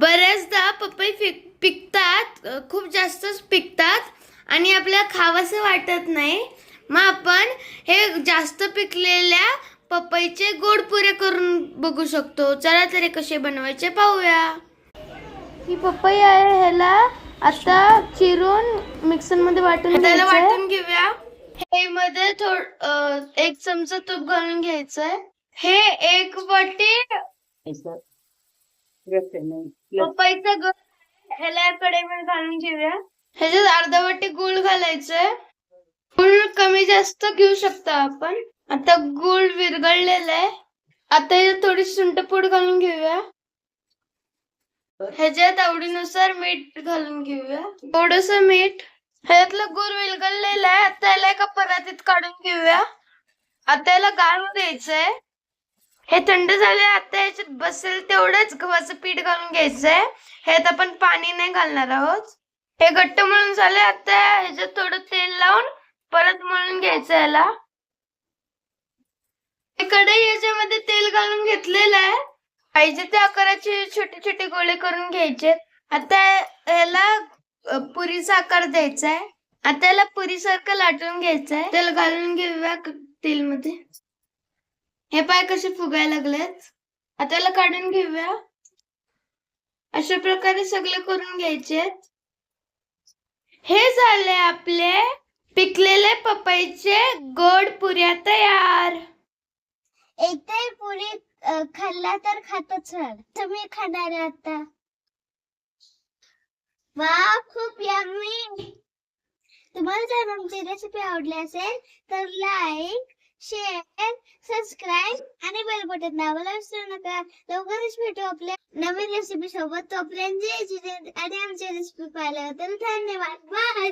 बऱ्याचदा पपई पिक पिकतात खूप जास्तच पिकतात आणि आपल्याला खावंसं वाटत नाही. मग आपण हे जास्त पिकलेल्या पपईचे गोड पुरे करून बघू शकतो. चला तरी कसे बनवायचे पाहूया. ही पपई आहे ह्याला आता चिरून मिक्सरमध्ये वाटून त्याला वाटून घेऊया. हे मध्ये थोड एक चमचा तूप घालून घ्यायचंय. हे एक वाटी नहीं पपईचा ग ह्याला घालून घेऊया. ह्याच्यात अर्धा वाटी गुळ घालायचंय. गुळ कमी जास्त घेऊ शकता आपण. आता गुळ विरघळलेला आहे आता ह्याच्यात थोडी सुंठपूड घालून घेऊया. ह्याच्यात आवडीनुसार मीठ घालून घेऊया. थोडस मीठ. ह्याच्यातलं गुळ विरघळलेलं आहे आता याला एका परातीत काढून घेऊया. आता याला गाळून द्यायचंय. हे थंड झाले आता याच्यात बसेल तेवढंच गव्हाचं पीठ घालून घ्यायचंय. ह्यात आपण पाणी नाही घालणार आहोत. हे घट्ट मळून झाले आता ह्याच्यात थोडं तेल लावून परत मळून घ्यायचं याला. हे कढई याच्यामध्ये तेल घालून घेतलेलं आहे. पाहिजे त्या आकाराचे छोटे छोटे गोळे करून घ्यायचे. आता ह्याला पुरीचा आकार द्यायचा आहे. आता याला पुरीसारखं लाटून घ्यायचंय तेल घालून घेऊया तेल मध्ये हे पाय कसे फुगायला लागलेत? आता याला काढून घेऊया. अशा प्रकारे सगळे करून घ्यायचे. हे झाले आपले पिकलेले पपईचे गोड पुऱ्या तयार. एकदा पुरी अ, खाल्ला तर खातच राहाल तुम्ही खाणार आहे आता. वा खूप यम्मी तुम्हाला जर आमची रेसिपी आवडली असेल तर लाईक शेअर सबस्क्राईब आणि बेल बटन दाबायला विसरू नका. लवकरच भेटू आपल्या नवीन रेसिपी सोबत. तोपर्यंत आणि आमची रेसिपी पाहिल्याबद्दल धन्यवाद. बाय